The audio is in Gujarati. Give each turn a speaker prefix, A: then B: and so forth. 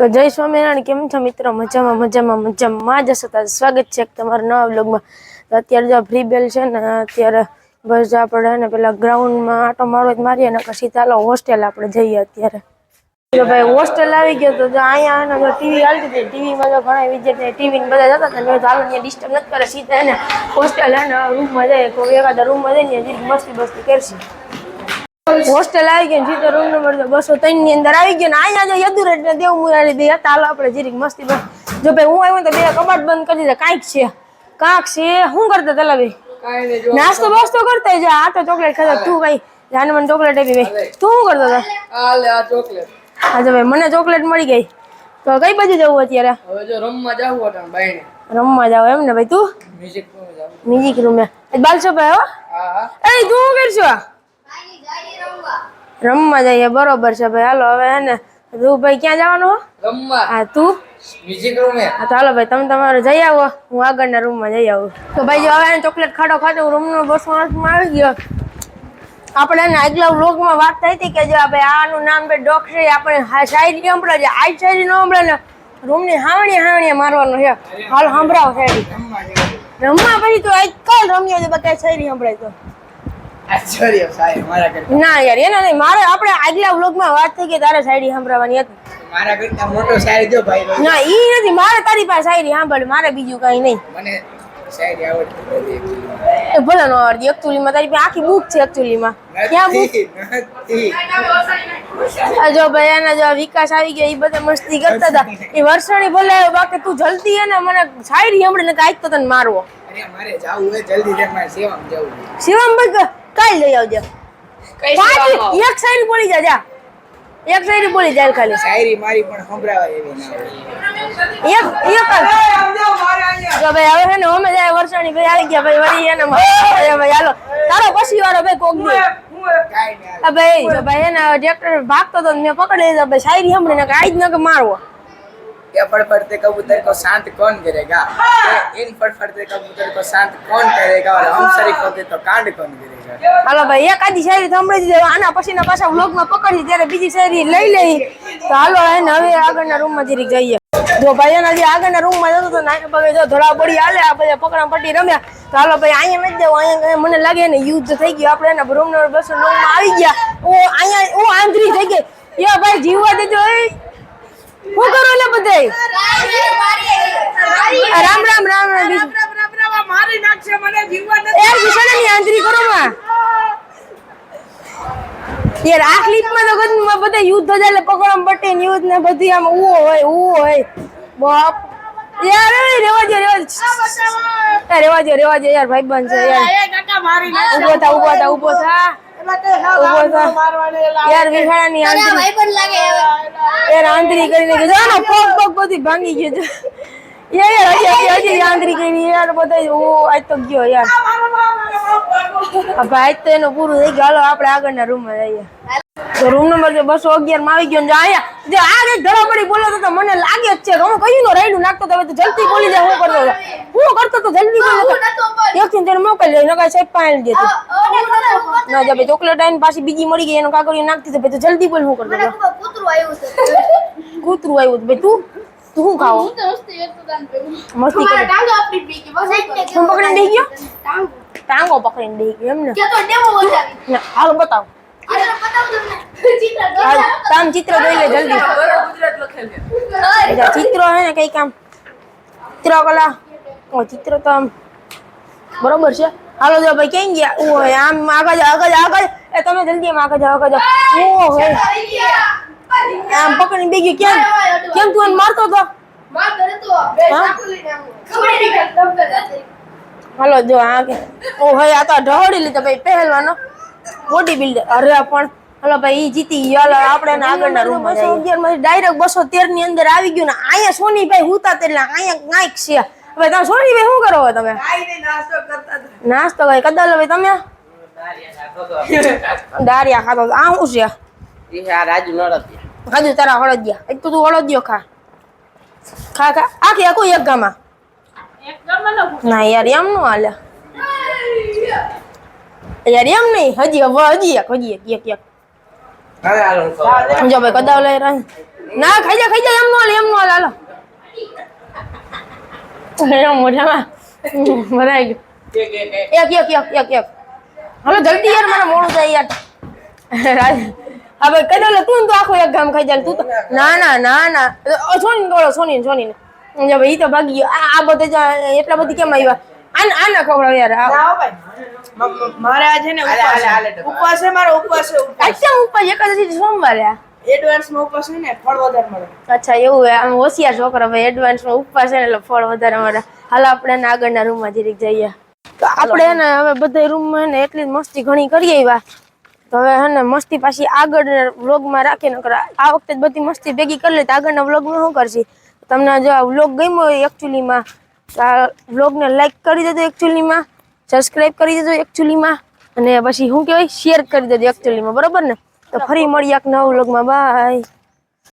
A: તો જય સ્વામિનારાયણ. કેમ છો મિત્રો? મજામાં મજામાં મજામાં. જ હશો તો સ્વાગત છે તમારા નવા બ્લોગમાં તો અત્યારે જો ફ્રી બેલ છે ને, અત્યારે બસ આપણે ને પેલા ગ્રાઉન્ડમાં આટો મારવો જ મારીએ ને પછી ચાલો હોસ્ટેલ આપણે જઈએ અત્યારે. જો ભાઈ હોસ્ટેલ આવી ગયો તો જો અહીંયા જો ટીવી હાલતી હતી. ટીવીમાં તો ઘણા વિદ્યાર્થી ટીવી બધા જતા હતા ને ચાલો અહીંયા ડિસ્ટર્બ નથી કરે, સીધા એને હોસ્ટેલ એને રૂમમાં જાય કોઈ એકાદા રૂમમાં જઈને મસ્તી મસ્તી કરશે. હોસ્ટેલ આવી ગઈ જીતો રૂમ નંબર બસો ત્રણની અંદર આવી ગયો ને અહીંયા જો યદુરેટ ને દેવ મુરારી દે હતા આપણે જીરીક મસ્તી બસ. જો ભાઈ હું આવ્યો તો બે કબાટ બંધ કરી દીધા કાંઈક છે. કાંક છે શું કરતા તલા ભાઈ નાસ્તો બાસ્તો કરતા જા આ તો ચોકલેટ ખાતા તું ભાઈ જાને મને ચોકલેટ આપી ભાઈ. તું શું કરતો હતો?
B: ચોકલેટ
A: હા જો ભાઈ મને ચોકલેટ મળી ગઈ. તો કઈ બાજુ જવું અત્યારે?
B: હવે જો રમવા જાવું હતા બાઈને
A: રમવા જાવ એમ ને ભાઈ તું?
B: મ્યુઝિક રૂમે જાવું.
A: મ્યુઝિક રૂમે બાલસો ભાઈ હો?
B: હા હા.
A: એ તું શું કરશો? રમવા જઈએ બરોબર છે ભાઈ. હાલો હવે હે ને તું ભાઈ ક્યાં જવાનું હો?
B: રમવા.
A: હા તું?
B: મ્યુઝિક રૂમે
A: હા તો હાલો ભાઈ તમે તમારે જઈ આવો. હું આગળના રૂમમાં જઈ આવું. તો ભાઈ જો હવે ચોકલેટ ખાડો ખાતો રૂમનો બસો માં આવી ગયો. આપણે એને આગલા વ્લોગમાં વાત થઈ હતી કે જો ભાઈ આનું નામ ભાઈ ડોક છે આપણે સાઈડ શાયરી સાંભળે છે આ શાયરી ન સાંભળે ને રૂમની હાવણી હાવણી મારવાનું છે. હાલ સાંભળાવો શાયરી. રમવા પછી તો આજ કાલ રમ્યો છે બધા શાયરી સંભળાય તો
B: આશ્ચર્ય સાહેબ મારા કરતા
A: ના યાર એના નહીં. મારે આપણે આગલા વ્લોગમાં વાત થઈ કે તારે શાયરી સાંભળવાની હતી.
B: મારા કરતા મોટો શાયરી જો ભાઈ
A: ના? ઈ નથી. મારે તારી પાસે શાયરી સાંભળ મારે બીજું કઈ નહીં.
B: મને શાયરી આવડતી
A: ભલે નો આવડતી એકચુઅલીમાં તારી પાસે આખી બુક છે એકચુઅલીમાં ક્યાં બુક જો ભાઈ એના જો વિકાસ આવી ગયો એ બધા મસ્તી કરતા હતા. એ વર્ષાણી ભલે બાકી તું જલ્દી હે ને મને શાયરી હમણાં ને કાંઈક તો તને મારવો.
B: અરે મારે જાવું હે જલ્દી છે જવું છે.
A: ભાઈ કાલ લઈ આવજો કાંઈ એક શાયરી બોલી જા જા એક શાયરી બોલી જાય ખાલી
B: શાયરી મારી પણ સંભળાવાય એવી ના હોય
A: એક એક જો ભાઈ હવે હે ને અમે જાય વર્ષાણી ભાઈ આવી ગયા ભાઈ વળી એને મારવા ભાઈ હાલો તારો પછી વાળો ભાઈ કોક દે
B: કાંઈ નહીં
A: આ ભાઈ જો ભાઈ એને ટ્રેક્ટર ભાગતો તો મેં પકડી લીધો ભાઈ શાયરી સાંભળીને કે આજ ન કે મારવો
B: क्या फड़फड़ते कबूतर को शांत कौन करेगा ये इन फड़फड़ते कबूतर को शांत कौन करेगा और हम शरीफ होते तो कांड कौन करेगा
A: હાલો ભાઈ એક આદી શાયરી સાંભળી દીધી. આના પછીના પાછા વ્લોગમાં પકડી ત્યારે બીજી શાયરી લઈ લઈ. તો હાલો એને હવે આગળના રૂમમાં જરીક જઈએ. જો ભાઈ એના આગળના રૂમમાં જતો તો નાના ભાઈ જો ધોળા પડી હાલે આ બધા પકડા પટ્ટી રમ્યા. તો હાલો ભાઈ અહીંયા નથી દેવું અહીંયા મને લાગે ને યુદ્ધ થઈ ગયું. આપણે એના રૂમ નંબર બસો નવમાં આવી ગયા. ઓ અહીંયા ઓ આંધળી થઈ ગઈ. એ ભાઈ જીવવા દેજો એ. શું કરો ને બધાય રામ રામ રામ રામ. રામ બીજું યારની આંતરી કરો માં. યાર આ ક્લિપમાં તો ગદમાં બધા યુદ્ધ જ એટલે પકડમ પટ્ટી યુદ્ધ ને બધી આમ ઉવો હોય ઉવો હોય. બાપ. યાર રેવા દે રેવા દે રેવા દે રેવા દે યાર ભાઈ બન છે યાર. ઊભો થા ઊભો થા ઊભો થા. યાર વિશાળાની આંતરી યાર આંતરી કરીને ગયો. પગ પગ બધી ભાંગી ગયો યાર હજી હજી આંતરી કરી યાર બધા ઓ આજ તો ગયો યાર. ભાઈ તો એનું પૂરું થઈ ગયું. હાલો આપણે આગળના રૂમમાં જઈએ. તો રૂમ નંબર જે બસો અગિયારમાં આવી ગયો ને અહીંયા જે આ જે ધડાપડી બોલતો તો મને લાગે જ છે. હું કયું નો રાઈડું નાખતો તો હવે તો જલ્દી બોલી જાય હું કરતો હું કરતો તો જલ્દી બોલી એક તેને મોકલી દે નકા સાહેબ પાણી દેતી. ના જબે ચોકલેટ આવીને પાછી બીજી મળી ગઈ એનો કાગળિયો નાખતી તો ભાઈ તો જલ્દી બોલ હું કરતો હતો કૂતરું આવ્યું હતું ભાઈ તું? તું શું ખાવો મસ્તી કરી હું પકડીને બેસી ગયો ટાંગો પકડીને બેસી ગયો એમ ને ના, હાલો બતાવો હાલ, તામ ચિત્ર જોઈ લે જલ્દી બીજા ચિત્રો હે ને કઈ કામ ચિત્રકલા ઓ ચિત્ર તો આમ બરોબર છે હાલો જો ભાઈ ક્યાં ગયા ઓ આમ આગળ જાઓ, આગળ જાઓ, આગળ એ તમે જલ્દી આમ આગળ જાઓ, આગળ જાઓ. ઓ હે આમ પકડીને બેસી ગયો કેમ કેમ તું એને મારતો તો? હાલો જો આ કે. ઓ ભાઈ આ તો ઢોળી લીધો ભાઈ પહેલવાનો. બોડી બિલ્ડર અરે પણ. હાલો ભાઈ ઈ જીતી ગયો હાલો આપણે આગળના રૂમમાં જઈએ. અગિયારમાં ડાયરેક્ટ બસો તેરની અંદર આવી ગયું ને અહીંયા સોનીભાઈ હુતા તે એટલે અહીંયા કાંઈક છે. હવે તમે સોની ભાઈ શું કરો હવે તમે? નાસ્તો ભાઈ કદાલ ભાઈ તમે? દારિયા ખાતો હતો. આ શું છે?
B: આ રાજુ નડતી
A: ખાધું તારા હળદિયા. એક તો તું હળદિયો ખા. ખા ખા. આખી આખું એક ગામાં ના યાર એમ નું હાલે. યાર એમ નહીં હજી હવે હજી એક હજી એક એક એક. જો ભાઈ કદાવ લઈ રહ્યા ના ખાઈ જા ખાઈ જા એમ નો હાલે એમ નો હાલે હાલો. એમ મોઢામાં. ભરાઈ ગયું.
B: એક એક એક.
A: એક એક એક હવે જલ્દી યાર મને મોડું થાય યાર. રાજ હવે કઈ દો તું તો આખું એક ગામ ખાઈ જાય તું તો ના ના ના ના સોની બોલો સોની સોની ને જો ભાઈ ઈ તો ભાગી ગયો. આ આ બધે જ એટલા બધી કેમ આવ્યા? આને આને ખવડાવ યાર
C: મારે આજે ને ઉપવાસ.
B: હાલે,
C: છે. મારો ઉપવાસ છે ઉપવાસ.
A: અચ્છા ઉપર એકાદશી સોમવારે
C: એડવાન્સમાં ઉપવાસ હોય ને ફળ વધારે મળે.
A: અચ્છા એવું હે આમ હોશિયાર છોકરા ભાઈ એડવાન્સમાં ઉપવાસ છે ને એટલે ફળ વધારે મળે. હાલ આપણે એને આગળના રૂમમાં જરીક જઈએ. તો આપણે હે હવે બધા રૂમમાં માં ને એટલી જ મસ્તી ઘણી કરી આવ્યા. તો હવે હે ને મસ્તી પાછી આગળના વ્લોગમાં રાખીને આ વખતે જ બધી મસ્તી ભેગી કરી લે, તો આગળના વ્લોગમાં શું કરશી? તમને જો આ વ્લોગ ગમ્યો હોય એકચ્યુઅલીમાં આ વ્લોગને લાઇક કરી દેજો એકચ્યુઅલીમાં સબસ્ક્રાઇબ કરી દેજો એકચ્યુઅલીમાં અને પછી શું કહેવાય? શેર કરી દેજો એકચ્યુઅલીમાં બરોબર ને? તો ફરી મળીએ એક નવા વ્લોગમાં. બાય